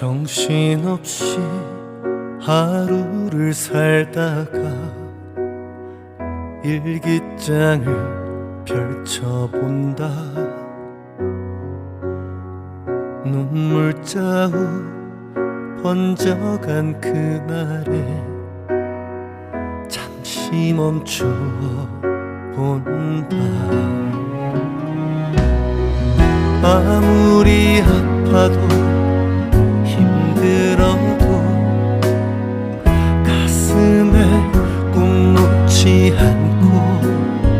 정신없이 하루를 살다가 일기장을 펼쳐본다. 눈물 자국 번져간 그날에 잠시 멈추어 본다 아무리 아파도